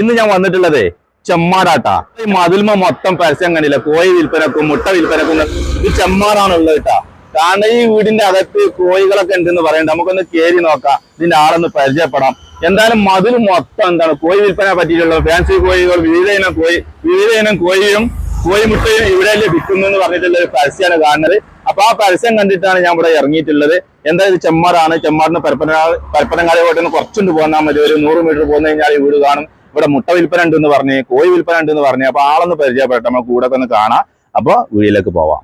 ഇന്ന് ഞാൻ വന്നിട്ടുള്ളതേ ചെമ്മാടാട്ടാ. ഈ മതിൽമ മൊത്തം പരസ്യം കണ്ടില്ല? കോഴി വിൽപ്പനക്കും മുട്ട വിൽപ്പനക്കും ഇത് ചെമ്മാടാണുള്ളത് കേട്ടാ. കാരണം ഈ വീടിന്റെ അകത്ത് കോഴികളൊക്കെ ഉണ്ടെന്ന് പറയണ്ട. നമുക്കൊന്ന് കേറി നോക്കാം. ഇതിന്റെ ആളൊന്ന് പരിചയപ്പെടാം. എന്തായാലും മതിൽ മൊത്തം എന്താണ്? കോഴി വിൽപ്പന പറ്റിയിട്ടുള്ള ഫാൻസി കോഴികൾ വിവിധ ഇനം കോഴി വിവിധ ഇനം കോഴിയും കോഴിമുട്ടയും ഇവിടെ വിൽക്കുന്നു എന്ന് പറഞ്ഞിട്ടുള്ള ഒരു പരസ്യമാണ് കാണുന്നത്. അപ്പൊ ആ പരസ്യം കണ്ടിട്ടാണ് ഞാൻ ഇവിടെ ഇറങ്ങിയിട്ടുള്ളത്. എന്തായാലും ചെമ്മാറാണ് ചെമ്മാറിന് പരപ്പന പരപ്പനങ്ങാടി പോയിട്ട് ഒന്ന് കുറച്ചുണ്ട് പോന്നാൽ മതി. ഒരു നൂറ് മീറ്റർ പോന്നു കഴിഞ്ഞാൽ ഈ വീട് കാണും. ഇവിടെ മുട്ട വിൽപ്പന ഉണ്ട് എന്ന് പറഞ്ഞ് കോഴി വിൽപ്പന ഉണ്ട് എന്ന് പറഞ്ഞ് അപ്പൊ ആളൊന്ന് പരിചയപ്പെട്ട നമ്മൾ കൂടെ തന്നെ കാണാം. അപ്പൊ വീട്ടിലേക്ക് പോവാം.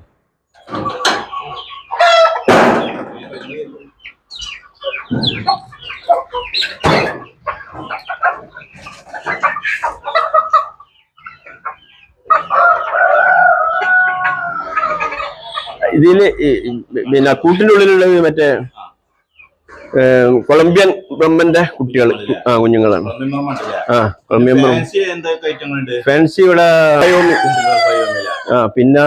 ഇതിൽ പിന്നെ കൂട്ടിനുള്ളിലുള്ളത് മറ്റേ കൊളംബിയൻ ബ്രഹ്മന്റെ കുട്ടികൾ ആ കുഞ്ഞുങ്ങളാണ്. ആ ഫാൻസി ഇവിടെ. ആ പിന്നെ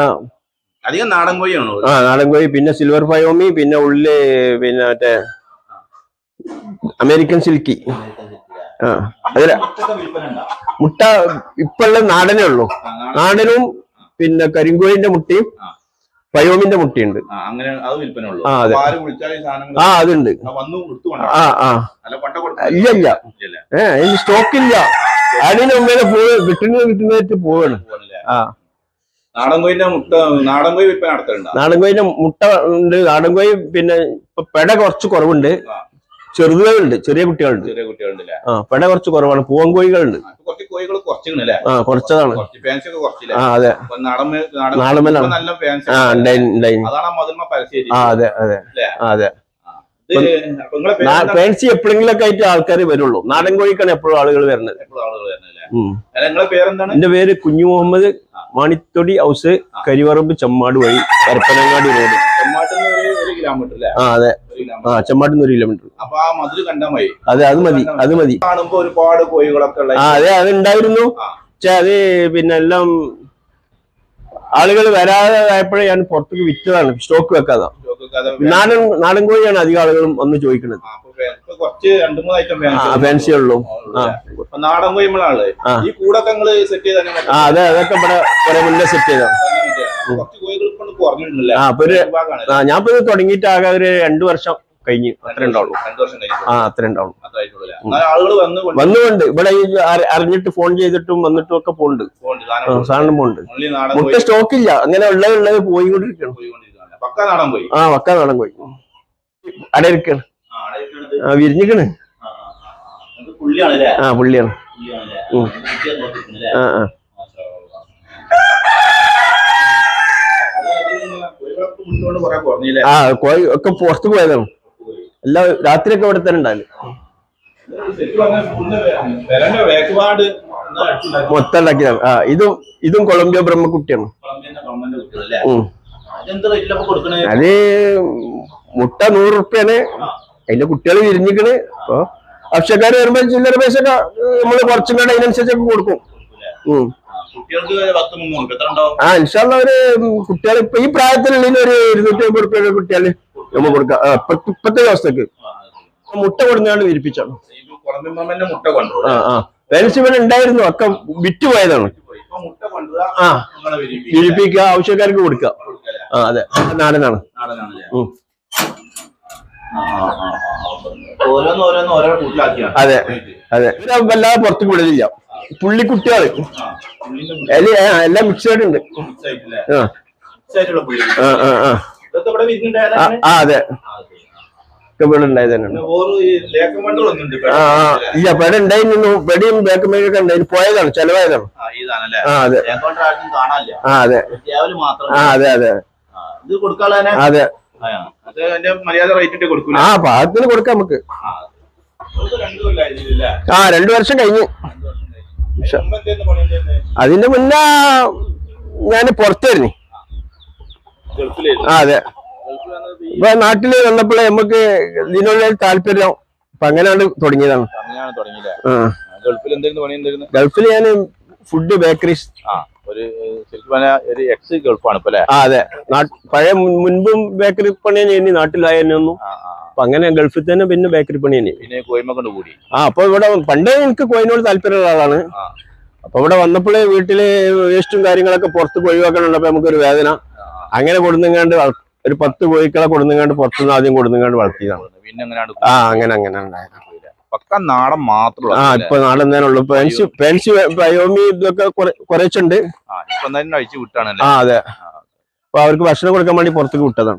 അധികം നാടൻ കോഴിയാണോ? ആ നാടൻ കോഴി പിന്നെ സിൽവർ ഫയോമി പിന്നെ ഉള്ളി പിന്നെ മറ്റേ അമേരിക്കൻ സിൽക്കി. ആ. അതില മുട്ട ഇപ്പുള്ള നാടനേ ഉള്ളൂ. നാടനും പിന്നെ കരിങ്കോഴിന്റെ മുട്ടയും ഫയോമിന്റെ മുട്ടയുണ്ട്. അങ്ങനെ അത് വിൽപ്പന ഉള്ളൂ ആ, അതെ. അതുണ്ട്. ആ ആ ഇല്ല ഇല്ല. ഏഹ് ഇനി സ്റ്റോക്ക് ഇല്ല. അതിന് മുമ്പേ പോവ് കിട്ടുന്നത് കിട്ടുന്നതായിട്ട് പോവാണ്. ആ. നാടൻ കോഴിന്റെ മുട്ട നാടൻകോയി നാടൻകോയിന്റെ വിൽപ്പന നാടൻ മുട്ട ഉണ്ട്. നാടൻകോയി പിന്നെ ഇപ്പൊ പെട കുറച്ച് കുറവുണ്ട്. ചെറുതുകളുണ്ട് ചെറിയ കുട്ടികളുണ്ട്. ചെറിയ കുട്ടികളുണ്ട് ആ പെട കുറച്ച് കുറവാണ്. പൂവൻ കോഴികളുണ്ട് കുറച്ച് കോഴികൾ കുറച്ചില്ലേ ആ കുറച്ചതാണ്. ആ അതെ. അപ്പൊ നാടൻ മേ- നാടൻ നാടൻ മേലാണ്. നല്ല ഫാൻസി ആ ഉണ്ടായി ഉണ്ടായി. അതാണ് ആ അതെ അതെ? അതെ? ഫാൻസി എപ്പോഴെങ്കിലും ഒക്കെ ആയിട്ട് ആൾക്കാർ വരുള്ളൂ. നാടൻ കോഴിക്കാണ് എപ്പോഴും ആളുകൾ വരുന്നത്. എന്റെ പേര് കുഞ്ഞു മുഹമ്മദ് മാണിത്തൊടി ഹൗസ് കരിവറമ്പ് ചെമ്മാട് വഴി പരപ്പനങ്ങാടി റോഡ്. ആ അതെ. ആ ചെമ്മാട്ടിന്ന് ഒരു കിലോമീറ്റർ അപ്പൊ ആ മതിൽ കണ്ടാൽ മതി. അതെ അത് മതി അത് മതി. കാണുമ്പോ ഒരുപാട് കോഴികളൊക്കെ ഉള്ള ആ അതെ അത് ഉണ്ടായിരുന്നു. പക്ഷെ അത് പിന്നെ എല്ലാം ആളുകൾ വരാതെ ആയപ്പോഴേ ഞാൻ പുറത്തേക്ക് വിറ്റതാണ്. സ്റ്റോക്ക് വെക്കാതെ. നാടൻ നാടൻ കോഴിയാണ് അധികം ആളുകളും വന്ന് ചോദിക്കുന്നത്. ഫാൻസി ഉള്ളൂ. നാടൻ കോഴിമളാണ് ഈ കൂടൊക്കെ സെറ്റ് ചെയ്ത് തന്നെ അതെ അതൊക്കെ ഇവിടെ കുറെ മുന്നേ സെറ്റ് ചെയ്താണ് കുറഞ്ഞിട്ടുണ്ടല്ലേ ആ അപ്പൊ ഒരു ആ ഞാൻ ഇപ്പൊ ഇത് തുടങ്ങിയിട്ട് ആകെ ഒരു രണ്ടു വർഷം കഴിഞ്ഞ് അത്ര ഉണ്ടാവുള്ളൂ. രണ്ടു വർഷം ആ അത്ര ഉണ്ടാവുള്ളൂ. ആളുകൾ വന്ന് കൊണ്ട് വന്നുകൊണ്ട് ഇവിടെ ഈ അറി- അറിഞ്ഞിട്ട് ഫോൺ ചെയ്തിട്ടും വന്നിട്ടും ഒക്കെ പോകുന്നുണ്ട്. ആ, സാധനം പോണ്ട് only നാടൻ മുട്ട കോഴി സ്റ്റോക്ക് ഇല്ല. അങ്ങനെ ഉള്ളത് ഉള്ളത് പോയിക്കൊണ്ടിരിക്കണം പോയിക്കൊണ്ടിരിക്കുകയാണ്. പക്ക നാടൻ കോഴി ആ വക്ക നാടൻ പോയി. അട ഇരിക്കണം. ആ, അവിടെ. ആ വിരിഞ്ഞിക്കണ് ആ, ആ, ആ, ആ. ഇത് പുള്ളിയാണല്ലേ? ആ പുള്ളിയാണ്. പുള്ളിയാണല്ലേ? ഉം. കുട്ടിയെ നോക്കിയിരിക്കണല്ലേ? ആ ആ മാഷാ അല്ലാ. അത് ഇതിങ്ങനെ കോഴികളൊക്കെ മുട്ടോണ്ട് കുറെ കുറഞ്ഞില്ലേ ആ കോഴി ഒക്കെ പുറത്ത് പോയതാണ്. എല്ലാം രാത്രിയൊക്കെ ഇവിടെ തന്നെ ഉണ്ടാവില്ല? മൊത്തം ഉണ്ടാക്കിയതാണ്. ആ ഇതും ഇതും കൊളംബിയ ബ്രഹ്മക്കുട്ടിയാണ്. അത് മുട്ട നൂറ് റുപ്യാണ്. അതിന്റെ കുട്ടികൾ വിരിഞ്ഞിക്കണ്. അപ്പൊ ഭക്ഷ്യക്കാർ വരുമ്പോ ചില്ലറ പൈസ ഒക്കെ നമ്മൾ കുറച്ചും കൂടെ അതിനനുസരിച്ചൊക്കെ കൊടുക്കും. ആ ഇൻഷാല്ല ഒരു കുട്ടികൾ ഇപ്പൊ ഈ പ്രായത്തിലുള്ള ഒരു ഇരുന്നൂറ്റി അമ്പത് റുപ്യ കുട്ടികൾ നമ്മൾ കൊടുക്കാം. ഇപ്പത്തെ ദിവസത്തേക്ക് മുട്ട കൊടുന്നാണ് വിരിപ്പിച്ചാണ് ഇവിടെ ഉണ്ടായിരുന്നു ഒക്കെ വിറ്റ് പോയതാണ്. മുട്ട കൊണ്ടുപോകാ ആ. വിരിപ്പിക്കുക. ആവശ്യക്കാർക്ക് കൊടുക്കുക. ആ അതെ. നാടനാണ്. അതെ അതെ. വല്ലാതെ പുറത്തേക്ക് വിടലില്ല അതിൽ ആ, എല്ലാം മിക്സ് ആയിട്ടുണ്ട് ആ. പുള്ളി. അതെ. ഇല്ല പെട ഉണ്ടായിരുന്നു. പെടിയും ബാക്കുമേക്കൊക്കെ ഉണ്ടായിരുന്നു പോയതാണ് ചെലവായതാണ്. ആ, അതെ. ആ അതെ. ആ അതെ അതെ. അതെ. ആ പാകത്തിന് കൊടുക്കാം നമുക്ക്. ആ രണ്ടു വർഷം കഴിഞ്ഞു. അതിന്റെ മുന്നേ ഞാൻ പുറത്തായിരുന്നു. അതെ. ഇപ്പൊ നാട്ടിൽ വന്നപ്പോഴേ നമുക്ക് ഇതിനുള്ള താല്പര്യം. അപ്പൊ അങ്ങനെയാണ് തുടങ്ങിയതാണ്. ഗൾഫിൽ ഞാൻ ഫുഡ് ബേക്കറി. അതെ. പഴയ മുൻപും ബേക്കറി പണിയാൻ ആ, ആ. അപ്പൊ അങ്ങനെ ഗൾഫിൽ തന്നെ പിന്നെ ബേക്കറി പണി തന്നെ. കൂടി. ആ അപ്പൊ ഇവിടെ പണ്ടേ എനിക്ക് കോയിനോട് താല്പര്യമുള്ള ആളാണ്. അപ്പൊ ഇവിടെ വന്നപ്പോഴേ വീട്ടിൽ വേസ്റ്റും കാര്യങ്ങളൊക്കെ പുറത്ത് നമുക്ക് നമുക്കൊരു വേദന. അങ്ങനെ കൊടുങ്ങാണ്ട് ഒരു പത്ത് കോഴിക്കളെ കൊടുങ്ങാണ്ട് പുറത്തുനിന്ന് ആദ്യം കൊടുങ്ങാണ്ട് വളർത്തിയതാണ്. ആ അങ്ങനെ അങ്ങനെ ഉണ്ടായത് പക്ക നാടൻ മാത്രമേ ആ ഇപ്പൊ നാടൻ തന്നെ ഉള്ളു. പെൻസി പെൻസി ബയോമി ഇതൊക്കെ കുറച്ചുണ്ട്. ആ അതെ. അപ്പൊ അവർക്ക് ഭക്ഷണം കൊടുക്കാൻ വേണ്ടി പുറത്തേക്ക് വിട്ടതാണ്.